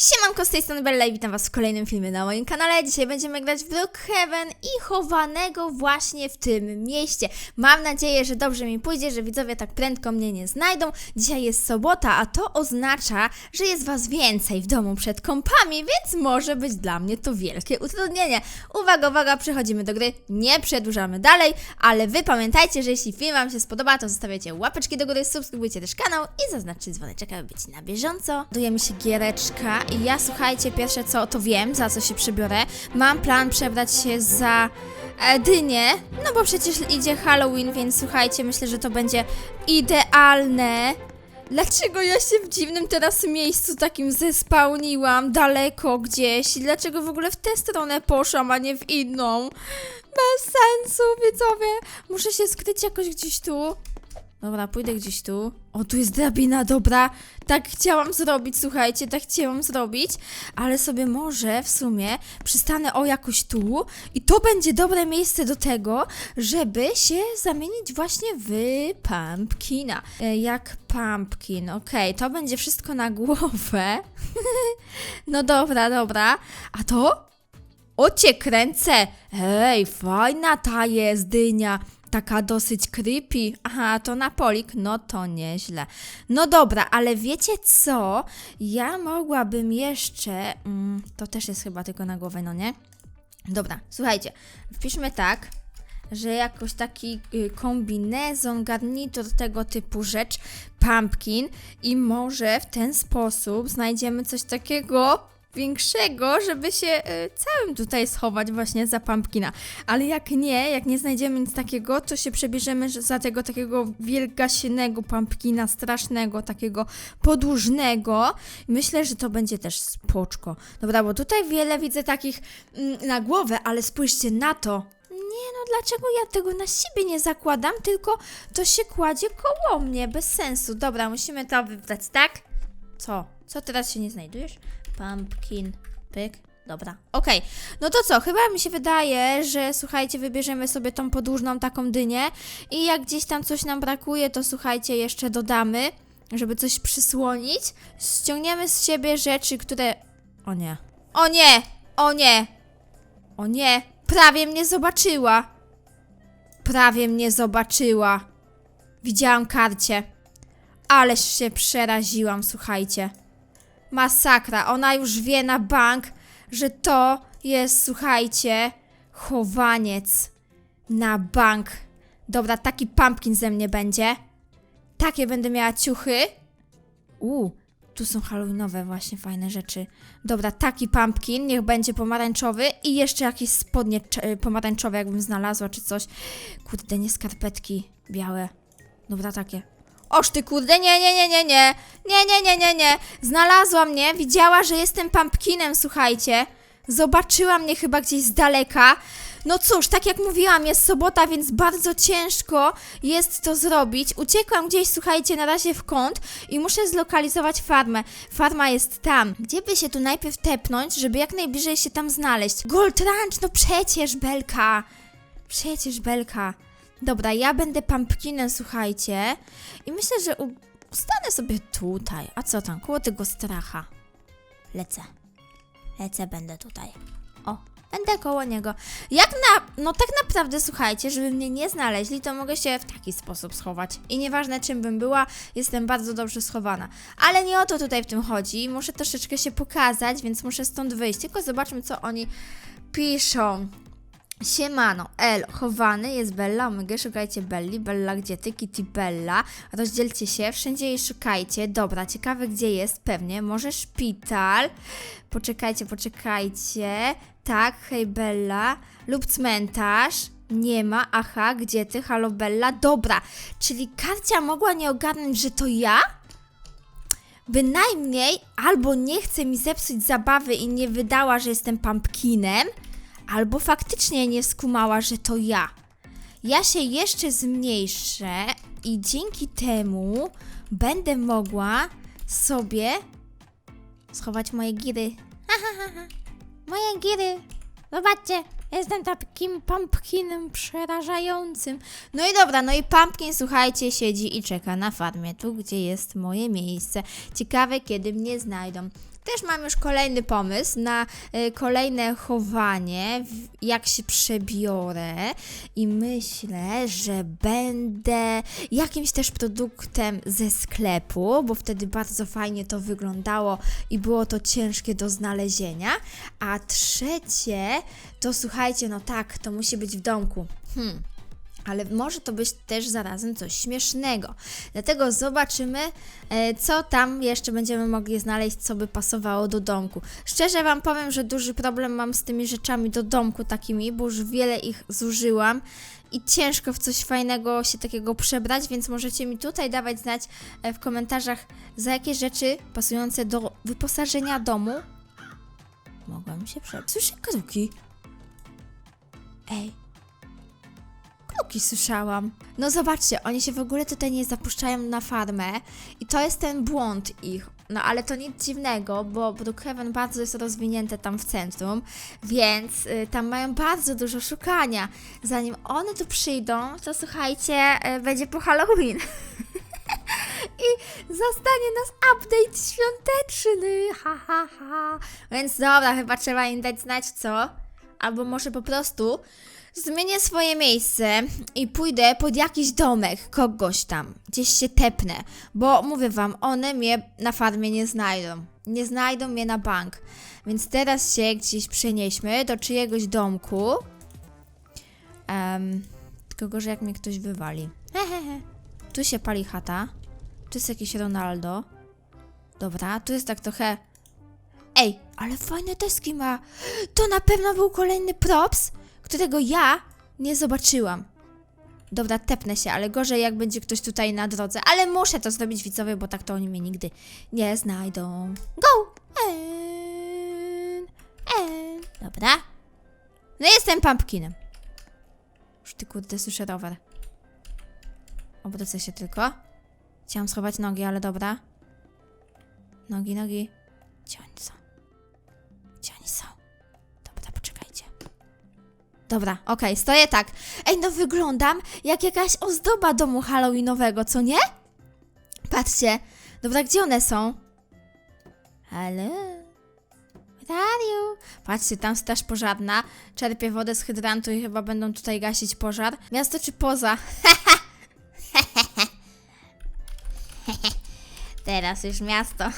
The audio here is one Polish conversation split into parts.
Siemanko, z tej strony Bella i witam was w kolejnym filmie na moim kanale. Dzisiaj będziemy grać w Brookhaven i chowanego właśnie w tym mieście. Mam nadzieję, że dobrze mi pójdzie, że widzowie tak prędko mnie nie znajdą. Dzisiaj jest sobota, a to oznacza, że jest was więcej w domu przed kąpami, więc może być dla mnie to wielkie utrudnienie. Uwaga, uwaga, przechodzimy do gry, nie przedłużamy dalej, ale wy pamiętajcie, że jeśli film wam się spodoba, to zostawiacie łapeczki do góry, subskrybujcie też kanał i zaznaczcie dzwoneczek, aby być na bieżąco. Dujemy się giereczka i ja słuchajcie, pierwsze co to wiem, za co się przebiorę. Mam plan przebrać się za dynię, no bo przecież idzie Halloween, więc słuchajcie, myślę, że to będzie idealne. Dlaczego ja się w dziwnym teraz miejscu takim zespałniłam, daleko gdzieś? Dlaczego w ogóle w tę stronę poszłam, a nie w inną? Bez sensu, widzowie. Muszę się skryć jakoś gdzieś tu. Dobra, pójdę gdzieś tu. O, tu jest drabina, dobra. Tak chciałam zrobić, słuchajcie, tak chciałam zrobić, ale sobie może w sumie przystanę o jakoś tu i to będzie dobre miejsce do tego, żeby się zamienić właśnie w pumpkina. E, Jak pumpkin, okej, to będzie wszystko na głowę. no dobra, dobra. A to? O cię kręcę! Fajna ta jest dynia. Taka dosyć creepy. Aha, to na polik, no to nieźle. No dobra, ale wiecie co? Ja mogłabym jeszcze. Mm, to też jest chyba tylko na głowę, no nie? Dobra, słuchajcie, wpiszmy tak, że jakoś taki y, kombinezon, garnitur, tego typu rzecz, pumpkin i może w ten sposób znajdziemy coś takiego większego, żeby się y, całym tutaj schować właśnie za pumpkina. Ale jak nie, jak nie znajdziemy nic takiego, to się przebierzemy za tego takiego wielgasiennego pumpkina, strasznego, takiego podłużnego. Myślę, że to będzie też spoczko. Dobra, bo tutaj wiele widzę takich mm, na głowę, ale spójrzcie na to. Nie no, dlaczego ja tego na siebie nie zakładam, tylko to się kładzie koło mnie, bez sensu. Dobra, musimy to wybrać, tak? Co? Co teraz się nie znajdujesz? Pumpkin. Pyk. Dobra, okej. No to co, chyba mi się wydaje, że słuchajcie, wybierzemy sobie tą podłużną taką dynię i jak gdzieś tam coś nam brakuje, to słuchajcie, jeszcze dodamy, żeby coś przysłonić. Ściągniemy z siebie rzeczy, które... O nie. O nie! O nie! O nie! Prawie mnie zobaczyła! Prawie mnie zobaczyła. Widziałam karcie. Ależ się przeraziłam, słuchajcie. Masakra, ona już wie na bank, że to jest, słuchajcie, chowaniec na bank. Dobra, taki pumpkin ze mnie będzie. Takie będę miała ciuchy. Uuu, tu są halloweenowe właśnie fajne rzeczy. Dobra, taki pumpkin, niech będzie pomarańczowy i jeszcze jakieś spodnie cze- pomarańczowe, jakbym znalazła, czy coś. Kurde, nie skarpetki białe. Dobra, takie. Oż ty kurde, nie, nie, nie, nie, nie. Nie, nie, nie, nie, nie. Znalazła mnie, widziała, że jestem pumpkinem, słuchajcie. Zobaczyła mnie chyba gdzieś z daleka. No cóż, tak jak mówiłam, jest sobota, więc bardzo ciężko jest to zrobić. Uciekłam gdzieś, słuchajcie, na razie w kąt i muszę zlokalizować farmę. Farma jest tam. Gdzie by się tu najpierw tepnąć, żeby jak najbliżej się tam znaleźć? Gold Ranch, no przecież, Belka. Przecież, Belka. Dobra, ja będę pumpkinem, słuchajcie. I myślę, że ustanę sobie tutaj. A co tam, koło tego stracha. Lecę. Lecę, będę tutaj. O, będę koło niego. Jak na. No tak naprawdę, słuchajcie, żeby mnie nie znaleźli, to mogę się w taki sposób schować. I nieważne czym bym była, jestem bardzo dobrze schowana. Ale nie o to tutaj w tym chodzi. Muszę troszeczkę się pokazać, więc muszę stąd wyjść. Tylko zobaczmy, co oni piszą. Siemano, El, chowany jest Bella, omega, szukajcie Belli, Bella gdzie ty, Kitty Bella, rozdzielcie się, wszędzie jej szukajcie, dobra, ciekawe gdzie jest, pewnie, może szpital, poczekajcie, poczekajcie, tak, hej Bella, lub cmentarz, nie ma, aha, gdzie ty, halo Bella, dobra, czyli Karcia mogła nie ogarnąć, że to ja? Bynajmniej albo nie chce mi zepsuć zabawy i nie wydała, że jestem pumpkinem, albo faktycznie nie skumała, że to ja. Ja się jeszcze zmniejszę i dzięki temu będę mogła sobie schować moje giry. Moje giry. Zobaczcie, jestem takim pumpkinem przerażającym. No i dobra, no i pumpkin, słuchajcie, siedzi i czeka na farmie, tu gdzie jest moje miejsce. Ciekawe, kiedy mnie znajdą. Też mam już kolejny pomysł na y, kolejne chowanie, jak się przebiorę i myślę, że będę jakimś też produktem ze sklepu, bo wtedy bardzo fajnie to wyglądało i było to ciężkie do znalezienia. A trzecie, to słuchajcie, no tak, to musi być w domku. Hmm. Ale może to być też zarazem coś śmiesznego. Dlatego zobaczymy, e, co tam jeszcze będziemy mogli znaleźć, co by pasowało do domku. Szczerze Wam powiem, że duży problem mam z tymi rzeczami do domku takimi, bo już wiele ich zużyłam i ciężko w coś fajnego się takiego przebrać, więc możecie mi tutaj dawać znać e, w komentarzach, za jakie rzeczy pasujące do wyposażenia domu mogłam się przebrać. Słyszę kroki. Ej, Słyszałam. No zobaczcie, oni się w ogóle tutaj nie zapuszczają na farmę i to jest ten błąd ich. No ale to nic dziwnego, bo Brookhaven bardzo jest rozwinięte tam w centrum, więc y, tam mają bardzo dużo szukania. Zanim one tu przyjdą, to słuchajcie, y, będzie po Halloween. I zastanie nas update świąteczny, ha ha ha. Więc dobra, chyba trzeba im dać znać co. Albo może po prostu zmienię swoje miejsce i pójdę pod jakiś domek kogoś tam, gdzieś się tepnę, bo mówię wam, one mnie na farmie nie znajdą. Nie znajdą mnie na bank. Więc teraz się gdzieś przenieśmy do czyjegoś domku. Um, tylko gorzej jak mnie ktoś wywali. Hehehe. Tu się pali chata. Tu jest jakiś Ronaldo. Dobra, tu jest tak trochę... Ej, ale fajne deski ma. To na pewno był kolejny props, którego ja nie zobaczyłam. Dobra, tepnę się, ale gorzej jak będzie ktoś tutaj na drodze. Ale muszę to zrobić widzowie, bo tak to oni mnie nigdy nie znajdą. Go! En, en. Dobra. No jestem pumpkinem. Już ty kurde słyszę rower. Obrócę się tylko. Chciałam schować nogi, ale dobra. Nogi, nogi. Gdzie oni są? Dobra, okej, stoję tak. Ej, no wyglądam jak jakaś ozdoba domu halloweenowego, co nie? Patrzcie. Dobra, gdzie one są? Halo? Radio. Patrzcie, tam straż pożarna. Czerpie wodę z hydrantu i chyba będą tutaj gasić pożar. Miasto czy poza? Teraz już miasto.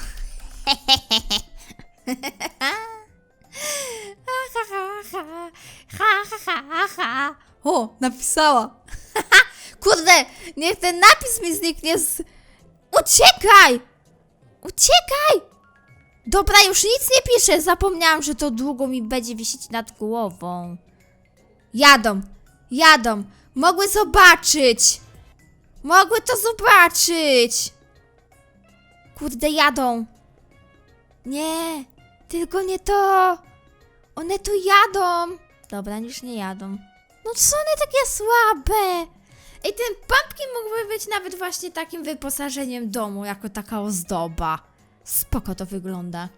napisała. Kurde, niech ten napis mi zniknie z... Uciekaj! Uciekaj! Dobra, już nic nie piszę. Zapomniałam, że to długo mi będzie wisieć nad głową. Jadą, jadą. Mogły zobaczyć. Mogły to zobaczyć. Kurde, jadą. Nie, tylko nie to. One tu jadą. Dobra, już nie jadą. No co one takie słabe? Ej, ten pumpkin mógłby być nawet właśnie takim wyposażeniem domu, jako taka ozdoba. Spoko to wygląda.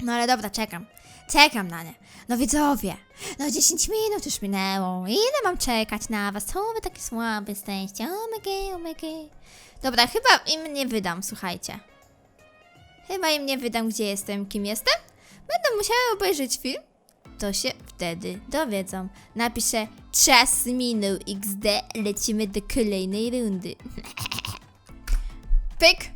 No ale dobra, czekam. Czekam na nie. No widzowie, no 10 minut już minęło. Ile mam czekać na was? Co wy takie słabe jesteście? Omega, omega. Dobra, chyba im nie wydam, słuchajcie. Chyba im nie wydam, gdzie jestem, kim jestem. Będę musiała obejrzeć film. To się wtedy dowiedzą. Napiszę czas minął XD, lecimy do kolejnej rundy. Pyk,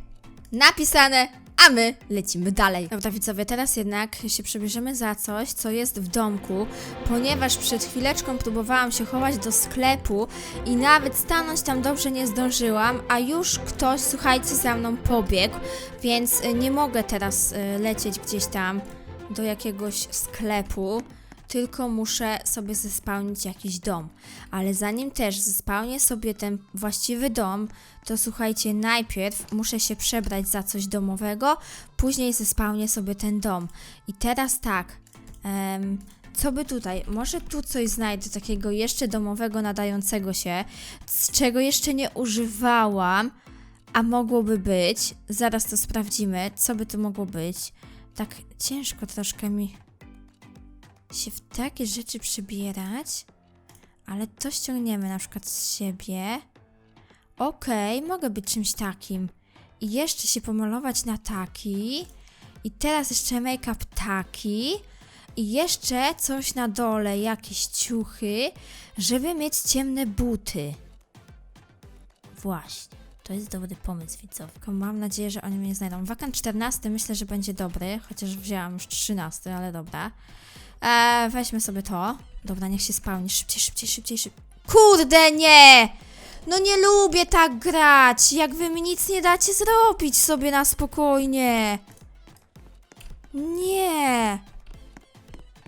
napisane, a my lecimy dalej. Dobra widzowie, teraz jednak się przebierzemy za coś, co jest w domku, ponieważ przed chwileczką próbowałam się chować do sklepu i nawet stanąć tam dobrze nie zdążyłam, a już ktoś, słuchajcie, za mną pobiegł, więc y, nie mogę teraz y, lecieć gdzieś tam do jakiegoś sklepu, tylko muszę sobie zespełnić jakiś dom. Ale zanim też zespełnię sobie ten właściwy dom, to słuchajcie, najpierw muszę się przebrać za coś domowego, później zespełnię sobie ten dom. I teraz tak, em, co by tutaj? Może tu coś znajdę takiego jeszcze domowego, nadającego się, z czego jeszcze nie używałam, a mogłoby być. Zaraz to sprawdzimy, co by to mogło być. Tak ciężko troszkę mi się w takie rzeczy przybierać, ale to ściągniemy na przykład z siebie. Okej, mogę być czymś takim. I jeszcze się pomalować na taki. I teraz jeszcze make-up taki. I jeszcze coś na dole, jakieś ciuchy, żeby mieć ciemne buty. Właśnie. To jest dobry pomysł, widzowie. Tylko mam nadzieję, że oni mnie znajdą. Wakant 14 myślę, że będzie dobry, chociaż wzięłam już 13, ale dobra. Eee, weźmy sobie to. Dobra, niech się spełni. Szybciej, szybciej, szybciej, szybciej. Kurde, nie! No nie lubię tak grać. Jak wy mi nic nie dacie zrobić sobie na spokojnie. Nie.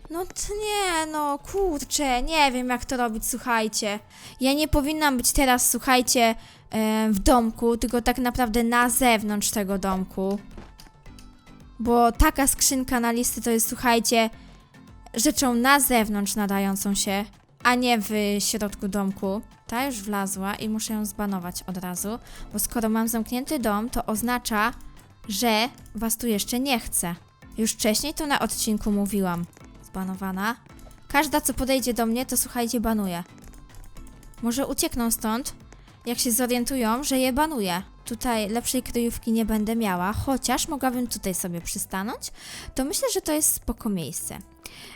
No nie, no kurczę, nie wiem jak to robić, słuchajcie. Ja nie powinnam być teraz, słuchajcie, w domku, tylko tak naprawdę na zewnątrz tego domku. Bo taka skrzynka na listy to jest, słuchajcie, rzeczą na zewnątrz nadającą się, a nie w środku domku. Ta już wlazła i muszę ją zbanować od razu, bo skoro mam zamknięty dom, to oznacza, że was tu jeszcze nie chcę. Już wcześniej to na odcinku mówiłam. Zbanowana. Każda, co podejdzie do mnie, to słuchajcie, banuje. Może uciekną stąd, jak się zorientują, że je banuję. Tutaj lepszej kryjówki nie będę miała, chociaż mogłabym tutaj sobie przystanąć, to myślę, że to jest spoko miejsce.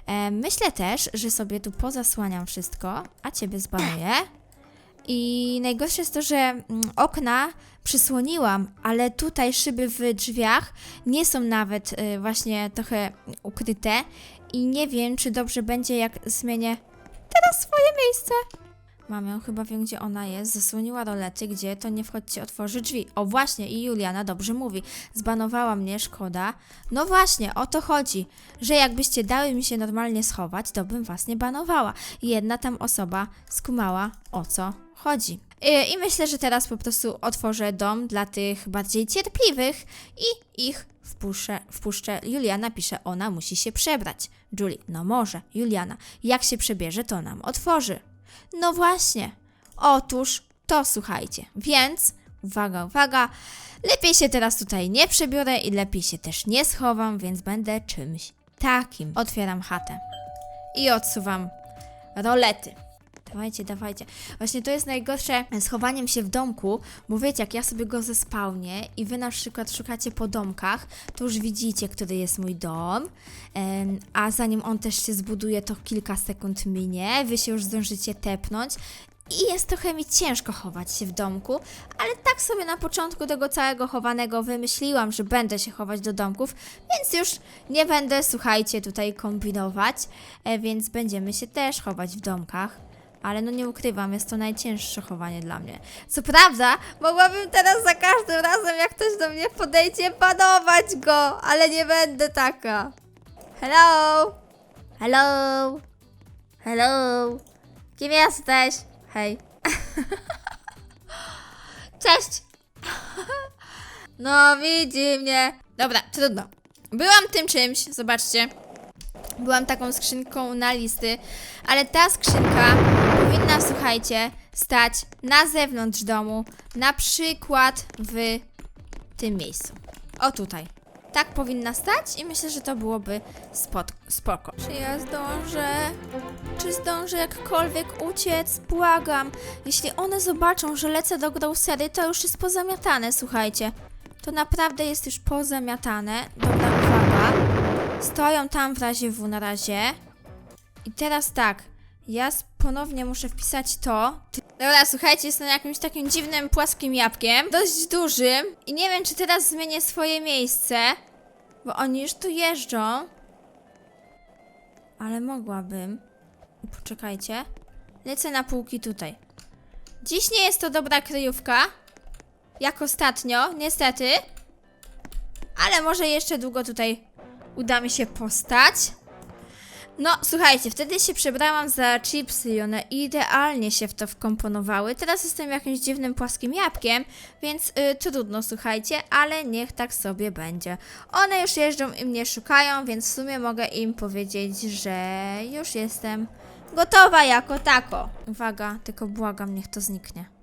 E, myślę też, że sobie tu pozasłaniam wszystko, a ciebie zbanuję. I najgorsze jest to, że mm, okna przysłoniłam, ale tutaj szyby w drzwiach nie są nawet y, właśnie trochę ukryte i nie wiem, czy dobrze będzie, jak zmienię teraz swoje miejsce. Mamy ją, chyba wiem, gdzie ona jest. Zasłoniła rolety, gdzie to nie wchodźcie, otworzy drzwi. O właśnie, i Juliana dobrze mówi. Zbanowała mnie, szkoda. No właśnie, o to chodzi, że jakbyście dały mi się normalnie schować, to bym was nie banowała. Jedna tam osoba skumała, o co chodzi. I, I myślę, że teraz po prostu otworzę dom dla tych bardziej cierpliwych i ich wpuszczę. wpuszczę. Juliana pisze, ona musi się przebrać. Julie, no może. Juliana, jak się przebierze, to nam otworzy. No właśnie. Otóż to słuchajcie. Więc uwaga, uwaga. Lepiej się teraz tutaj nie przebiorę i lepiej się też nie schowam, więc będę czymś takim. Otwieram chatę i odsuwam rolety. Dawajcie, dawajcie. Właśnie to jest najgorsze z chowaniem się w domku, bo wiecie, jak ja sobie go zespałnię i wy na przykład szukacie po domkach, to już widzicie, który jest mój dom, a zanim on też się zbuduje, to kilka sekund minie, wy się już zdążycie tepnąć i jest trochę mi ciężko chować się w domku, ale tak sobie na początku tego całego chowanego wymyśliłam, że będę się chować do domków, więc już nie będę, słuchajcie, tutaj kombinować, e, więc będziemy się też chować w domkach. Ale no nie ukrywam, jest to najcięższe chowanie dla mnie. Co prawda, mogłabym teraz za każdym razem, jak ktoś do mnie podejdzie, panować go, ale nie będę taka. Hello? Hello? Hello? Kim jesteś? Hej. Cześć. No, widzi mnie. Dobra, trudno. Byłam tym czymś, zobaczcie. Byłam taką skrzynką na listy, ale ta skrzynka powinna, słuchajcie, stać na zewnątrz domu, na przykład w tym miejscu. O tutaj. Tak powinna stać i myślę, że to byłoby spot, spoko. Czy ja zdążę? Czy zdążę jakkolwiek uciec? Błagam. Jeśli one zobaczą, że lecę do Grocery, to już jest pozamiatane, słuchajcie. To naprawdę jest już pozamiatane. Dobra, uwaga. Stoją tam w razie W na razie. I teraz tak. Ja ponownie muszę wpisać to. Dobra, słuchajcie, jestem jakimś takim dziwnym, płaskim jabłkiem. Dość dużym. I nie wiem, czy teraz zmienię swoje miejsce. Bo oni już tu jeżdżą. Ale mogłabym. Poczekajcie. Lecę na półki tutaj. Dziś nie jest to dobra kryjówka. Jak ostatnio, niestety. Ale może jeszcze długo tutaj uda mi się postać. No, słuchajcie, wtedy się przebrałam za chipsy i one idealnie się w to wkomponowały. Teraz jestem jakimś dziwnym płaskim jabłkiem, więc y, trudno, słuchajcie, ale niech tak sobie będzie. One już jeżdżą i mnie szukają, więc w sumie mogę im powiedzieć, że już jestem gotowa jako tako. Uwaga, tylko błagam, niech to zniknie.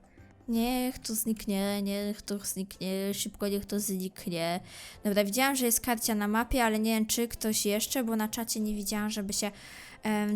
Niech to zniknie, niech to zniknie, szybko niech to zniknie. Dobra, widziałam, że jest karcia na mapie, ale nie wiem, czy ktoś jeszcze, bo na czacie nie widziałam, żeby się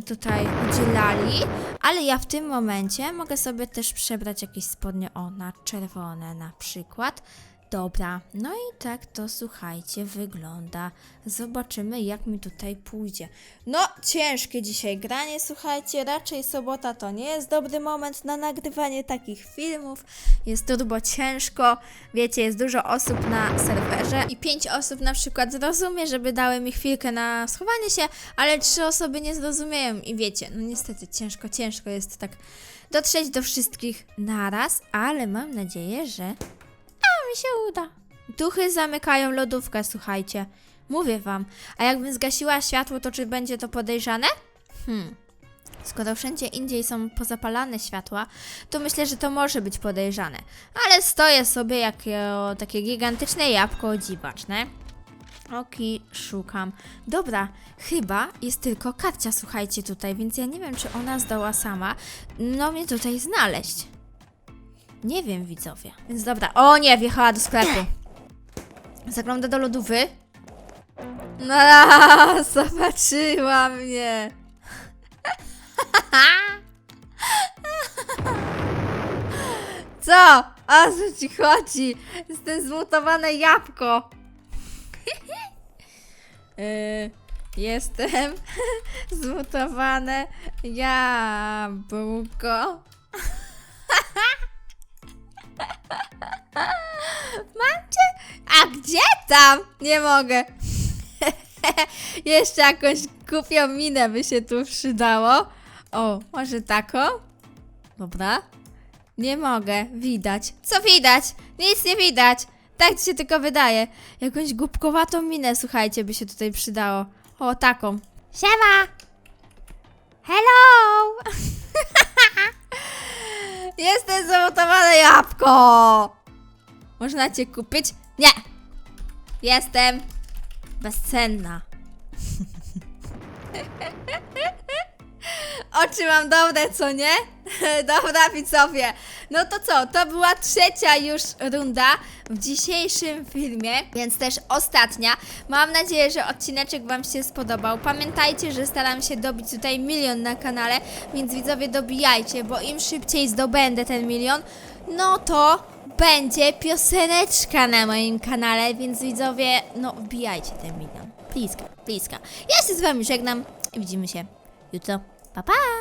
tutaj udzielali. Ale ja w tym momencie mogę sobie też przebrać jakieś spodnie, o, na czerwone na przykład. Dobra, no i tak to słuchajcie, wygląda. Zobaczymy, jak mi tutaj pójdzie. No, ciężkie dzisiaj granie, słuchajcie. Raczej sobota to nie jest dobry moment na nagrywanie takich filmów. Jest turbo ciężko. Wiecie, jest dużo osób na serwerze i pięć osób na przykład zrozumie, żeby dały mi chwilkę na schowanie się, ale trzy osoby nie zrozumieją. I wiecie, no niestety ciężko, ciężko jest tak dotrzeć do wszystkich naraz, ale mam nadzieję, że mi się uda. Duchy zamykają lodówkę, słuchajcie. Mówię wam. A jakbym zgasiła światło, to czy będzie to podejrzane? Hmm. Skoro wszędzie indziej są pozapalane światła, to myślę, że to może być podejrzane. Ale stoję sobie jak e, takie gigantyczne jabłko dziwaczne. Oki, szukam. Dobra, chyba jest tylko Kacia, słuchajcie, tutaj, więc ja nie wiem, czy ona zdoła sama no mnie tutaj znaleźć. Nie wiem, widzowie. Więc dobra. O nie, wjechała do sklepu. Zagląda do lodówy. No, zobaczyła mnie. Co? O co ci chodzi? Jestem zmutowane jabłko. Yy, jestem zmutowane jabłko. A gdzie tam? Nie mogę. Jeszcze jakąś głupią minę by się tu przydało. O, może taką? Dobra. Nie mogę, widać. Co widać? Nic nie widać. Tak ci się tylko wydaje. Jakąś głupkowatą minę, słuchajcie, by się tutaj przydało. O, taką. Siema! Hello! Jestem zamontowane jabłko! Można cię kupić? Nie! Jestem bezcenna. Oczy mam dobre, co nie? Dobra, widzowie. No to co? To była trzecia już runda w dzisiejszym filmie, więc też ostatnia. Mam nadzieję, że odcineczek Wam się spodobał. Pamiętajcie, że staram się dobić tutaj milion na kanale, więc widzowie dobijajcie, bo im szybciej zdobędę ten milion, no to będzie pioseneczka na moim kanale, więc widzowie, no wbijajcie ten milion. Bliska, bliska. Ja się z Wami żegnam i widzimy się jutro. Pa, pa!